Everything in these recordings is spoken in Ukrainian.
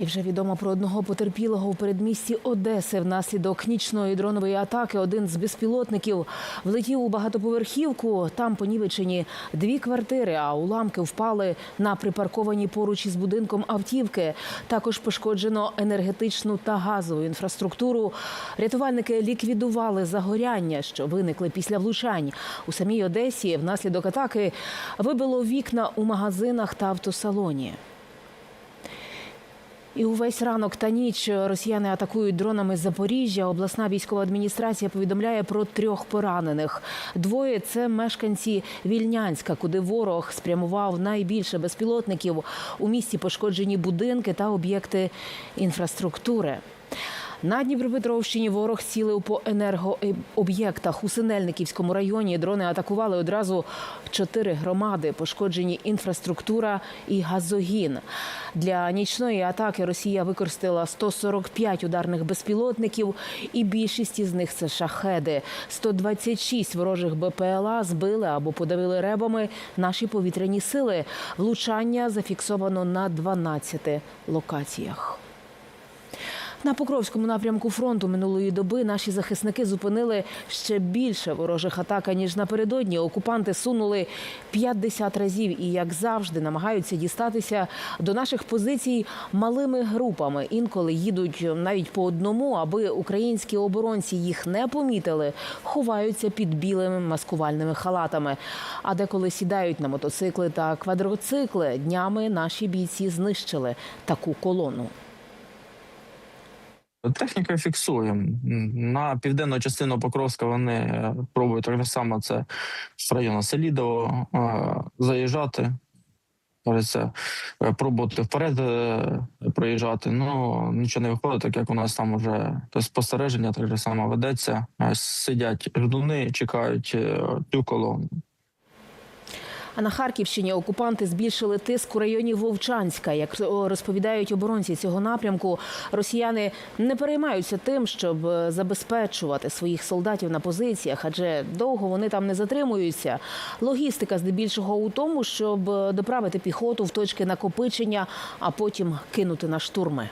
І вже відомо про одного потерпілого у передмісті Одеси. Внаслідок нічної дронової атаки один з безпілотників влетів у багатоповерхівку. Там понівечені дві квартири, а уламки впали на припарковані поруч із будинком автівки. Також пошкоджено енергетичну та газову інфраструктуру. Рятувальники ліквідували загоряння, що виникли після влучань. У самій Одесі внаслідок атаки вибило вікна у магазинах та автосалоні. І увесь ранок та ніч росіяни атакують дронами Запоріжжя. Обласна військова адміністрація повідомляє про трьох поранених. Двоє це мешканці Вільнянська, куди ворог спрямував найбільше безпілотників. У місті пошкоджені будинки та об'єкти інфраструктури. На Дніпропетровщині ворог цілив по енергооб'єктах у Синельниківському районі. Дрони атакували одразу чотири громади. Пошкоджені інфраструктура і газогін. Для нічної атаки Росія використала 145 ударних безпілотників, і більшість із них це шахеди. 126 ворожих БПЛА збили або подавили ребами наші повітряні сили. Влучання зафіксовано на 12 локаціях. На Покровському напрямку фронту минулої доби наші захисники зупинили ще більше ворожих атак, ніж напередодні. Окупанти сунули 50 разів і, як завжди, намагаються дістатися до наших позицій малими групами. Інколи їдуть навіть по одному, аби українські оборонці їх не помітили, ховаються під білими маскувальними халатами. А деколи сідають на мотоцикли та квадроцикли. Днями наші бійці знищили таку колону. Техніка фіксуємо. На південну частину Покровська вони е, пробують так само це з району Селідово е, заїжджати. Кажеться, е, пробувати вперед е, проїжджати. Ну нічого не виходить, так як у нас там вже спостереження так само ведеться. Сидять ждуни, чекають цю колону. А на Харківщині окупанти збільшили тиск у районі Вовчанська. Як розповідають оборонці цього напрямку, росіяни не переймаються тим, щоб е, забезпечувати своїх солдатів на позиціях, адже довго вони там не затримуються. Логістика здебільшого у тому, щоб е, доправити піхоту в точки накопичення, а потім кинути на штурми.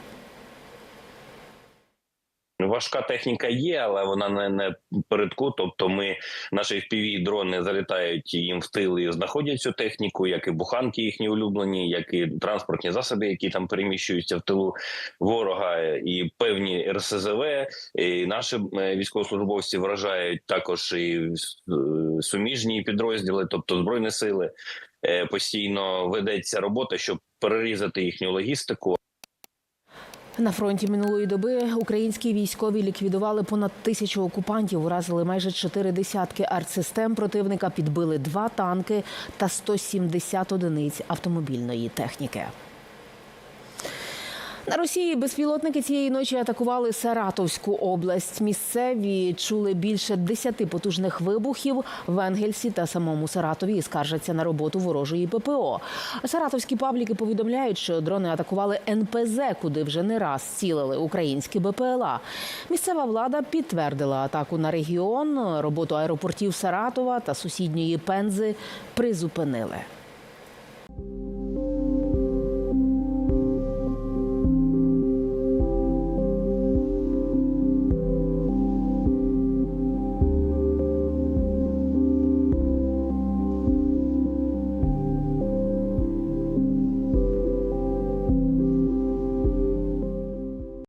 Важка техніка є, але вона не, не передку. Тобто, ми наші fpv дрони залітають їм в тил і знаходять цю техніку, як і буханки їхні улюблені, як і транспортні засоби, які там переміщуються в тилу ворога, і певні РСЗВ. І Наші е, військовослужбовці вражають також і е, суміжні підрозділи, тобто збройні сили. Е, Постійно ведеться робота, щоб перерізати їхню логістику. На фронті минулої доби українські військові ліквідували понад тисячу окупантів, уразили майже чотири десятки артсистем противника, підбили два танки та 170 одиниць автомобільної техніки. На Росії безпілотники цієї ночі атакували Саратовську область. Місцеві чули більше десяти потужних вибухів в Енгельсі та самому Саратові і скаржаться на роботу ворожої ППО. Саратовські пабліки повідомляють, що дрони атакували НПЗ, куди вже не раз цілили українські БПЛА. Місцева влада підтвердила атаку на регіон. Роботу аеропортів Саратова та сусідньої Пензи призупинили.